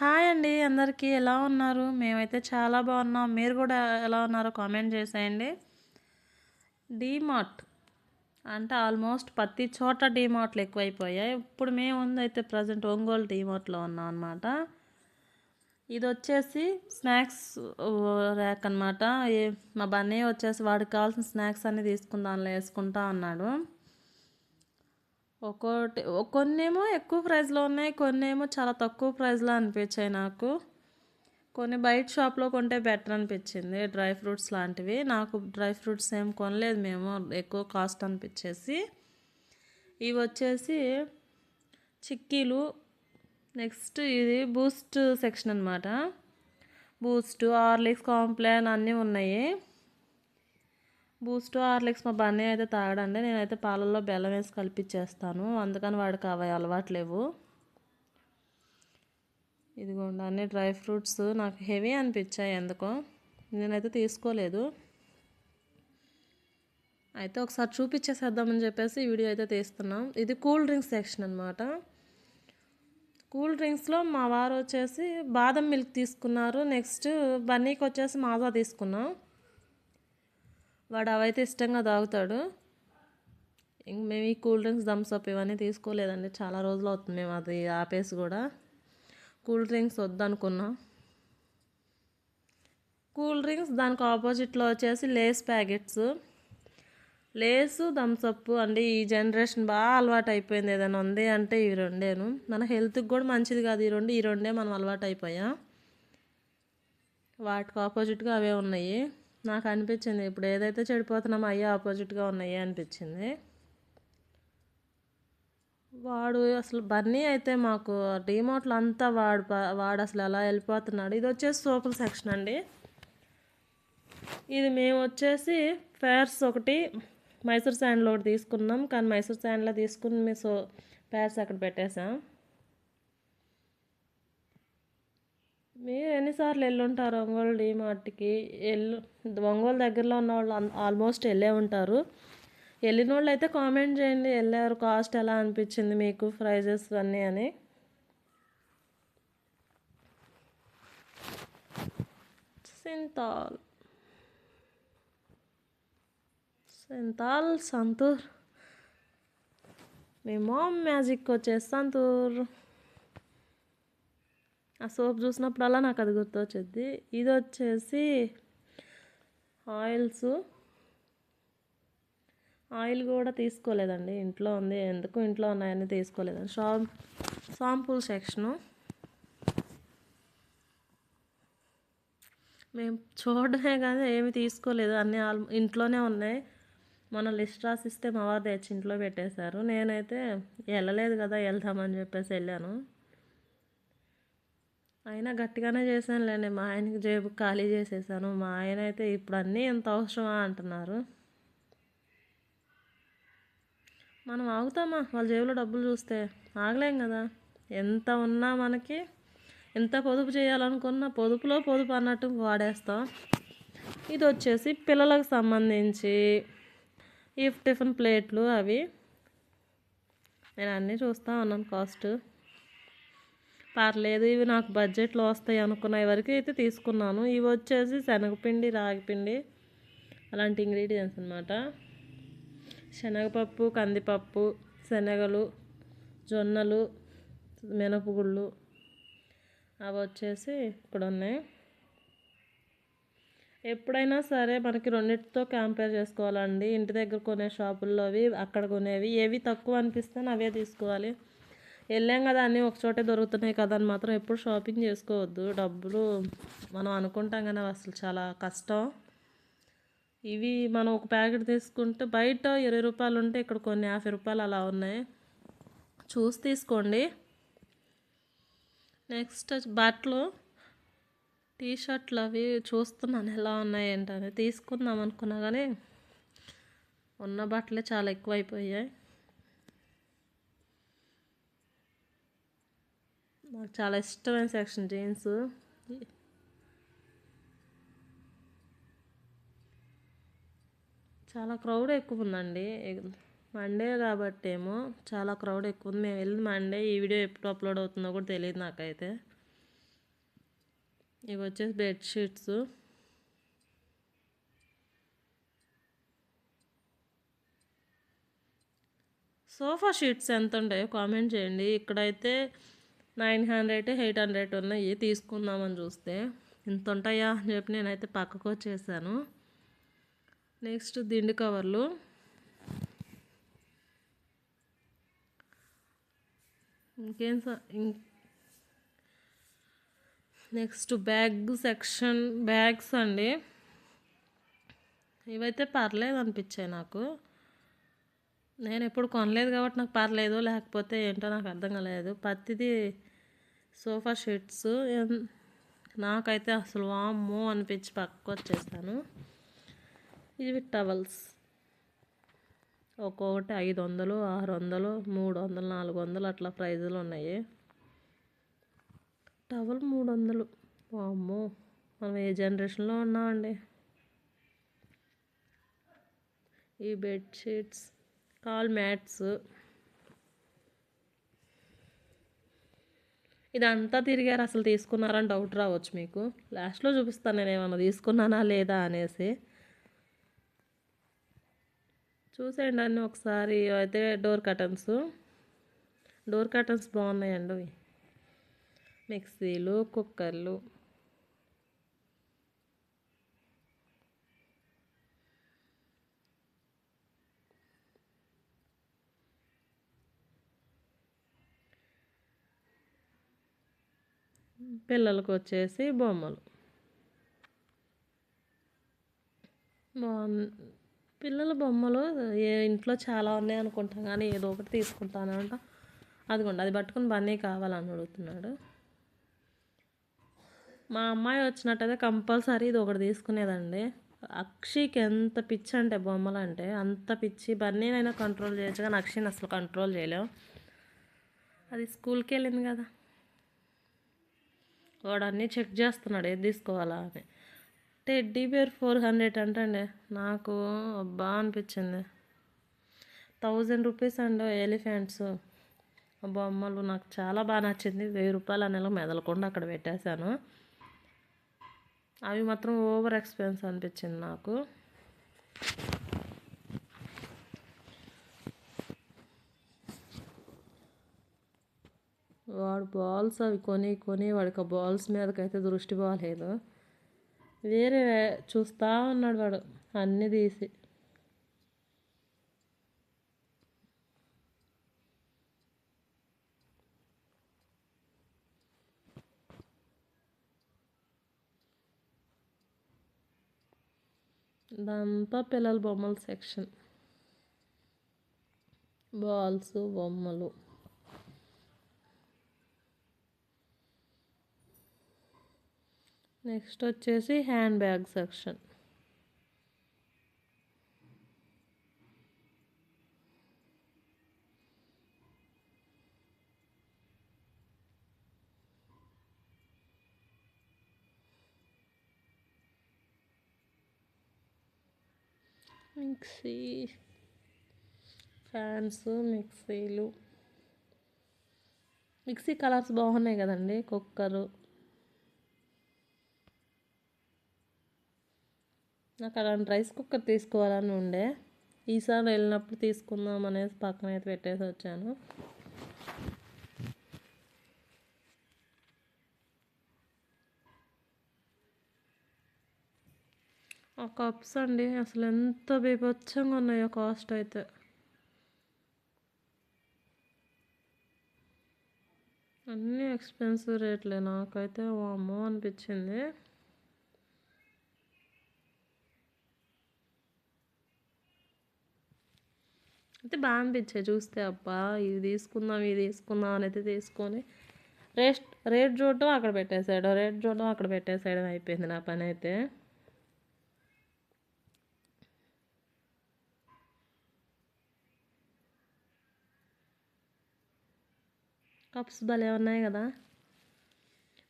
Hi అండి అందరికీ ఎలా ఉన్నారు? మేమైతే చాలా బాగున్నాం. మీరు కూడా ఎలా ఉన్నారో కామెంట్ చేసేయండి. డీమార్ట్ అంటే ఆల్మోస్ట్ ప్రతి చోట డీమార్ట్లు ఎక్కువైపోయాయి. ఇప్పుడు మేము ఉందైతే ప్రజెంట్ ఒంగోలు డీమార్ట్లో ఉన్నాం అనమాట ఇది వచ్చేసి స్నాక్స్ ర్యాక్ అనమాట మా బన్నీ వచ్చేసి వాడికి కావాల్సిన స్నాక్స్ అన్నీ తీసుకుందాంలో వేసుకుంటా అన్నాడు. ఒక్కోటి కొన్నేమో ఎక్కువ ప్రైస్లో ఉన్నాయి కొన్ని ఏమో చాలా తక్కువ ప్రైస్లో అనిపించాయి నాకు. కొన్ని బయట షాప్లో కొంటే బెటర్ అనిపించింది డ్రై ఫ్రూట్స్ లాంటివి. నాకు డ్రై ఫ్రూట్స్ ఏం కొనలేదు మేము ఎక్కువ కాస్ట్ అనిపించేసి. ఇవి వచ్చేసి చిక్కీలు నెక్స్ట్ ఇది బూస్ట్ సెక్షన్ అనమాట బూస్ట్ హార్లిక్స్ కాంప్లాన్ అన్నీ ఉన్నాయి. బూస్ట్ హార్లిక్స్ మా బన్నీ అయితే తాగడండి. నేనైతే పాలల్లో బెల్లం వేసి కలిపిచ్చేస్తాను. అందుకని వాడికి అవి అలవాట్లేవు ఇదిగోండి అన్ని డ్రై ఫ్రూట్స్ నాకు హెవీ అనిపించాయి ఎందుకో. నేనైతే తీసుకోలేదు. అయితే ఒకసారి చూపించేసేద్దామని చెప్పేసి వీడియో అయితే తీస్తున్నాం. ఇది కూల్ డ్రింక్స్ సెక్షన్ అనమాట కూల్ డ్రింక్స్లో మా వారు వచ్చేసి బాదం మిల్క్ తీసుకున్నారు. నెక్స్ట్ బన్నీకి వచ్చేసి మాజా తీసుకున్నాం. వాడు అవైతే ఇష్టంగా తాగుతాడు. ఇంక మేము ఈ కూల్ డ్రింక్స్ థమ్స్అప్ ఇవన్నీ తీసుకోలేదండి. చాలా రోజులు అవుతుంది మేము అది ఆపేసి కూడా. కూల్ డ్రింక్స్ వద్దనుకున్నాం. కూల్ డ్రింక్స్ దానికి ఆపోజిట్లో వచ్చేసి లేస్ ప్యాకెట్స్. లేసు థమ్స్అప్ అండి. ఈ జనరేషన్ బాగా అలవాటు అయిపోయింది ఏదైనా ఉంది అంటే ఈ రెండేను. మన హెల్త్కి కూడా మంచిది కాదు. ఈ రెండు ఈ రెండే మనం అలవాటు అయిపోయాం. వాటికి ఆపోజిట్గా అవే ఉన్నాయి. నాకు అనిపించింది. ఇప్పుడు ఏదైతే చెడిపోతున్నామో అయ్యే ఆపోజిట్గా ఉన్నాయి అనిపించింది. వాడు అసలు బన్నీ అయితే మాకు డిమార్ట్లో అంతా వాడు వాడు అసలు ఎలా వెళ్ళిపోతున్నాడు? ఇది వచ్చేసి సోపుల సెక్షన్ అండి. ఇది మేము వచ్చేసి ఫేర్స్ ఒకటి మైసూర్ శాండ్లో ఒకటి తీసుకున్నాం. కానీ మైసూర్ శాండ్లో తీసుకుని మీ సో పేర్స్ అక్కడ పెట్టేసాం మీరు ఎన్నిసార్లు వెళ్ళుంటారు ఒంగోలు డీమార్ట్కి? ఎల్లు ఒంగోలు దగ్గరలో ఉన్న వాళ్ళు ఆల్మోస్ట్ వెళ్ళే ఉంటారు. వెళ్ళిన వాళ్ళు అయితే కామెంట్ చేయండి వెళ్ళారు కాస్ట్ ఎలా అనిపించింది మీకు ప్రైజెస్ అన్నీ అని. సింతాల్. సింతాల్ సంతూర్. మీ మామ్ మ్యాజిక్ వచ్చేసి సంతూర్. ఆ సోప్ చూసినప్పుడల్లా నాకు అది గుర్తొచ్చేది. ఇది వచ్చేసి ఆయిల్స్. ఆయిల్ కూడా తీసుకోలేదండి. ఇంట్లో ఉంది. ఎందుకు ఇంట్లో ఉన్నాయని తీసుకోలేదండి షాంప్ షాంపూల్ సెక్షను. మేము చూడడమే కానీ ఏమి తీసుకోలేదు. అన్నీ ఆల్ ఇంట్లోనే ఉన్నాయి. మన లిస్ట్ రాసిస్తే మా వారు తెచ్చి ఇంట్లో పెట్టేశారు. నేనైతే వెళ్ళలేదు కదా వెళ్దామని చెప్పేసి వెళ్ళాను. అయినా గట్టిగానే చేశానులేండి. మా ఆయనకి జేబు ఖాళీ చేసేసాను. మా ఆయన అయితే ఇప్పుడు అన్నీ ఎంత అవసరమా అంటున్నారు. మనం ఆగుతామా? వాళ్ళ జేబులో డబ్బులు చూస్తే ఆగలేం కదా? ఎంత ఉన్నా మనకి ఎంత పొదుపు చేయాలనుకున్న పొదుపులో పొదుపు అన్నట్టు వాడేస్తాం. ఇది వచ్చేసి పిల్లలకు సంబంధించి ఈ టిఫిన్ ప్లేట్లు అవి. నేను అన్నీ చూస్తూ ఉన్నాను కాస్ట్. పర్లేదు ఇవి నాకు బడ్జెట్లో వస్తాయి అనుకున్న వరకు అయితే తీసుకున్నాను. ఇవి వచ్చేసి శనగపిండి రాగిపిండి అలాంటి ఇంగ్రీడియంట్స్ అనమాట శనగపప్పు కందిపప్పు శనగలు జొన్నలు మినపగుళ్ళు అవి వచ్చేసి ఇక్కడ ఉన్నాయి. ఎప్పుడైనా సరే మనకి రెండింటితో కంపేర్ చేసుకోవాలండి. ఇంటి దగ్గర కొనే షాపుల్లో అవి అక్కడ కొనేవి ఏవి తక్కువ అనిపిస్తే అవే తీసుకోవాలి. వెళ్ళాం కదా అన్నీ ఒకచోటే దొరుకుతున్నాయి కదా అని మాత్రం ఎప్పుడు షాపింగ్ చేసుకోవద్దు. డబ్బులు మనం అనుకుంటాం కానీ అసలు చాలా కష్టం. ఇవి మనం ఒక ప్యాకెట్ తీసుకుంటే బయట ఇరవై రూపాయలు ఉంటే ఇక్కడ కొన్ని యాభై రూపాయలు అలా ఉన్నాయి. చూసి తీసుకోండి. నెక్స్ట్ బట్టలు టీ షర్ట్లు అవి చూస్తున్నాను ఎలా ఉన్నాయి ఏంటని. తీసుకుందాం అనుకున్నా కానీ ఉన్న బట్టలే చాలా ఎక్కువ అయిపోయాయి నాకు చాలా ఇష్టమైన సెక్షన్ జీన్స్. చాలా క్రౌడ్ ఎక్కువ ఉందండి. మండే కాబట్టి ఏమో చాలా క్రౌడ్ ఎక్కువ ఉంది. మేము వెళ్ళింది మండే. ఈ వీడియో ఎప్పుడు అప్లోడ్ అవుతుందో కూడా తెలియదు నాకైతే. ఇవి వచ్చేసి బెడ్షీట్స్ సోఫా షీట్స్ ఎంత ఉంటాయో కామెంట్ చేయండి. ఇక్కడైతే నైన్ హండ్రెడ్ ఎయిట్ హండ్రెడ్ ఉన్నాయి తీసుకుందామని చూస్తే. ఇంత ఉంటాయా అని చెప్పి నేనైతే పక్కకు వచ్చేసాను. నెక్స్ట్ దిండు కవర్లు. ఇంకేం ఇం నెక్స్ట్ బ్యాగ్ సెక్షన్ బ్యాగ్స్ అండి. ఇవైతే పర్లేదు అనిపించాయి నాకు. నేను ఎప్పుడు కొనలేదు కాబట్టి నాకు పర్లేదు లేకపోతే ఏంటో నాకు అర్థం కాలేదు. పత్తిది సోఫా షీట్స్ ఎన్- నాకైతే అసలు వామ్మో అనిపించి పక్కకు వచ్చేసాను ఇవి టవల్స్. ఒక్కొక్కటి ఐదు వందలు ఆరు వందలు మూడు వందలు నాలుగు వందలు అట్లా ప్రైజులు ఉన్నాయి టవల్ మూడు వందలు వామ్మో మనం ఏ జనరేషన్లో ఉన్నామండి ఈ బెడ్షీట్స్ కాల్ మ్యాట్స్ ఇదంతా తిరిగారు అసలు తీసుకున్నారని డౌట్ రావచ్చు మీకు. లాస్ట్లో చూపిస్తాను నేను ఏమన్నా తీసుకున్నానా లేదా అనేసి. చూసేయండి అన్నీ ఒకసారి. అయితే డోర్ కటన్స్ డోర్ కటన్స్ బాగున్నాయండి మిక్సీలు కుక్కర్లు. పిల్లలకు వచ్చేసి బొమ్మలు. బాగుంది పిల్లల బొమ్మలు ఏ ఇంట్లో చాలా ఉన్నాయి అనుకుంటాం కానీ ఏదో ఒకటి తీసుకుంటానంట అదిగోండి అది పట్టుకుని బన్నీ కావాలని అడుగుతున్నాడు. మా అమ్మాయి వచ్చినట్టయితే కంపల్సరీ ఇది ఒకటి తీసుకునేదండి. అక్షికి ఎంత పిచ్చి అంటే బొమ్మలు అంటే అంత పిచ్చి. బన్నీనైనా కంట్రోల్ చేయొచ్చు కానీ అక్షిని అసలు కంట్రోల్ చేయలేం. అది స్కూల్కి వెళ్ళింది కదా. వాడు అన్నీ చెక్ చేస్తున్నాడు ఏది తీసుకోవాలా అని. టెడ్డీ బేర్ ఫోర్ హండ్రెడ్ అంటే నాకు అబ్బా అనిపించింది. Thousand rupees and elephants. బొమ్మలు నాకు చాలా బాగా నచ్చింది. వెయ్యి రూపాయలు అనేలా మెదలకుండా అక్కడ పెట్టేశాను. అవి మాత్రం ఓవర్ ఎక్స్పెన్స్ అనిపించింది నాకు. వాడు బాల్స్ అవి కొని కొని వాడికి ఆ బాల్స్ మీదకైతే దృష్టి బాగాలేదు వేరే చూస్తా ఉన్నాడు వాడు అన్నీ తీసి. ఇదంతా పిల్లల బొమ్మల సెక్షన్ బాల్స్ బొమ్మలు. నెక్స్ట్ వచ్చేసి hand bag section. Mixie fans మిక్సీలు. మిక్సీ కలర్స్ బాగున్నాయి కదండి కుక్కరు. నాకు అలాంటి రైస్ కుక్కర్ తీసుకోవాలని ఉండే. ఈసారి వెళ్ళినప్పుడు తీసుకుందాం అనేసి పక్కన అయితే పెట్టేసి వచ్చాను. ఆ కప్స్ అండి అసలు ఎంత బీభత్సంగా ఉన్నాయో కాస్ట్ అయితే. అన్నీ ఎక్స్పెన్సివ్ రేట్లే నాకైతే వామ్మో అనిపించింది. అయితే బాగా అనిపించాయి చూస్తే అబ్బా ఇది తీసుకుందాం ఇది తీసుకుందాం అని అయితే తీసుకొని రేట్ రేట్ చూడటం అక్కడ పెట్టేశాడు. రేట్ చూడటం అక్కడ పెట్టేసాడు అయిపోయింది నా పని అయితే. కప్స్ భలే ఉన్నాయి కదా.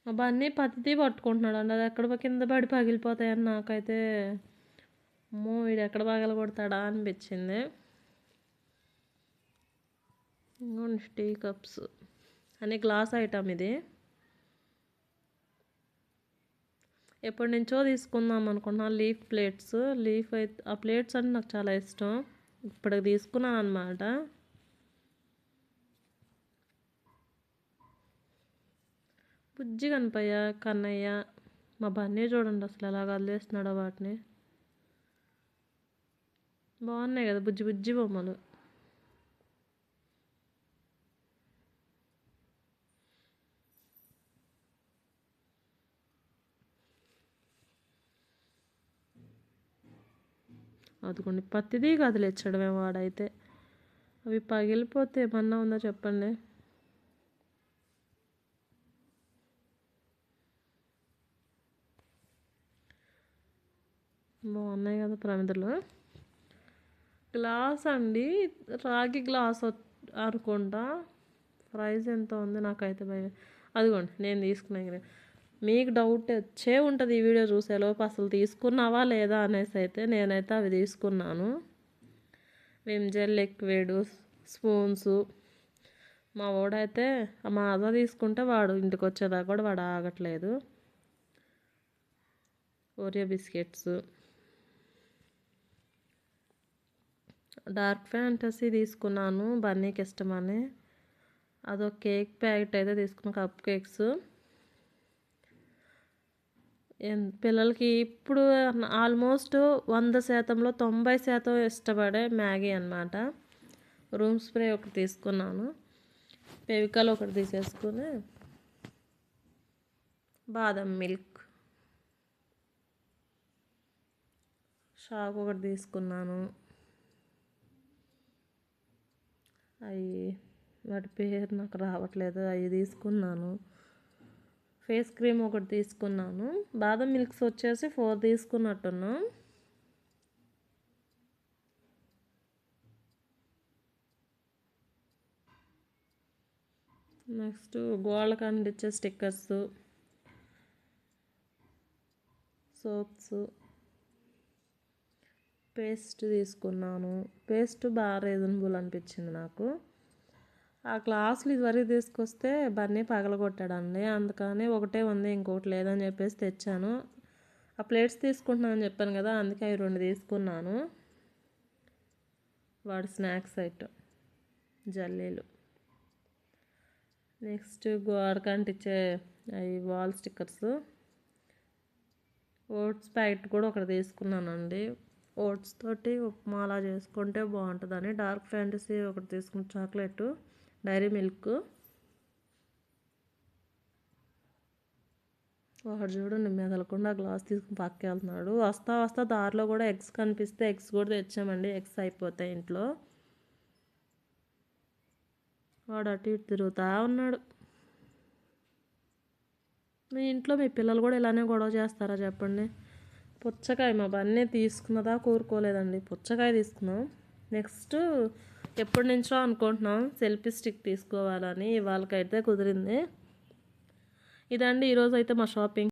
మా బన్నీ పతిది పట్టుకుంటున్నాడు అండి అది ఎక్కడ కింద పడి పగిలిపోతాయని నాకైతే అమ్మో వీడు ఎక్కడ పగలగొడతాడా అనిపించింది. ఇంకోండి టీ కప్స్ అనే గ్లాస్ ఐటమ్ ఇది. ఎప్పటి నుంచో తీసుకుందాం అనుకున్నా లీఫ్ ప్లేట్స్ లీఫ్ అయితే ఆ ప్లేట్స్ అంటే నాకు చాలా ఇష్టం. ఇప్పటికి తీసుకున్నాను అనమాట బుజ్జి కనపయ్య కన్నయ్య మా బన్నీ చూడండి అసలు ఎలా వదిలేస్తున్నాడో వాటిని. బాగున్నాయి కదా బుజ్జి బుజ్జి బొమ్మలు. అదిగోండి పత్తిది కదిలిచ్చడమే వాడైతే. అవి పగిలిపోతే ఏమన్నా ఉందో చెప్పండి? బాగున్నాయి కదా ప్రమిదలు. గ్లాస్ అండి రాగి గ్లాస్ అనుకుంటా. ప్రైస్ ఎంత ఉంది? నాకైతే భయం. అదిగోండి నేను తీసుకున్నాను. మీకు డౌట్ వచ్చే ఉంటుంది ఈ వీడియో చూసేలోపు అసలు తీసుకున్నావా లేదా అనేసి అయితే నేనైతే అవి తీసుకున్నాను. Vim gel liquid spoons. మా వాడైతే మా అద తీసుకుంటే వాడు ఇంటికి వచ్చేదాకా కూడా వాడు ఆగట్లేదు. Oreo biscuits. డార్క్ ఫ్యాంటసీ తీసుకున్నాను బన్నీకి ఇష్టమని. అదొక కేక్ ప్యాకెట్ అయితే తీసుకున్న కప్ కేక్స్. పిల్లలకి ఇప్పుడు ఆల్మోస్ట్ వంద శాతంలో తొంభై శాతం ఇష్టపడే మ్యాగీ అనమాట రూమ్ స్ప్రే ఒకటి తీసుకున్నాను. పెవికల్ ఒకటి తీసేసుకుని బాదం మిల్క్. షాక్ ఒకటి తీసుకున్నాను. అవి వాటి పేరు నాకు రావట్లేదు. అవి తీసుకున్నాను. ఫేస్ క్రీమ్ ఒకటి తీసుకున్నాను. బాదం మిల్క్స్ వచ్చేసి ఫోర్ తీసుకున్నట్టున్నా. నెక్స్ట్ గోళ్ళకి అందించే స్టిక్కర్స్ సోప్స్ పేస్ట్ తీసుకున్నాను. పేస్ట్ బాగా రీజనబుల్ అనిపించింది నాకు. ఆ గ్లాసులు ఇదివరకు తీసుకొస్తే బన్నీ పగలగొట్టాడండి. అందుకని ఒకటే ఉంది ఇంకోటి లేదని చెప్పేసి తెచ్చాను. ఆ ప్లేట్స్ తీసుకుంటున్నాను చెప్పాను కదా అందుకే అవి రెండు తీసుకున్నాను. వాడు స్నాక్స్ ఐటమ్ జల్లీలు. నెక్స్ట్ గోడకంటిచ్చే అవి వాల్ స్టిక్కర్స్. ఓట్స్ ప్యాకెట్ కూడా ఒకటి తీసుకున్నానండి. ఓట్స్ తోటి ఉప్మా అలా చేసుకుంటే బాగుంటుందని డార్క్ ఫ్యాంటసీ ఒకటి తీసుకున్న చాక్లెట్ డైరీ మిల్క్. వాడు చూడండి మెదలకుండా గ్లాస్ తీసుకుని పక్కకి వెళ్తున్నాడు. వస్తా వస్తా దారిలో కూడా ఎగ్స్ కనిపిస్తే ఎగ్స్ కూడా తెచ్చామండి. ఎగ్స్ అయిపోతాయి ఇంట్లో. వాడు అటు ఇటు తిరుగుతూ ఉన్నాడు. మీ ఇంట్లో మీ పిల్లలు కూడా ఇలానే గొడవ చేస్తారా చెప్పండి? పుచ్చకాయ మా బన్నీ తీసుకున్నదా కోరుకోలేదండి. పుచ్చకాయ తీసుకున్నాం. నెక్స్ట్ ఎప్పటి నుంచో అనుకుంటున్నాం సెల్ఫీ స్టిక్ తీసుకోవాలని ఇవాళకైతే కుదిరింది. ఇదండి ఈరోజు అయితే మా షాపింగ్.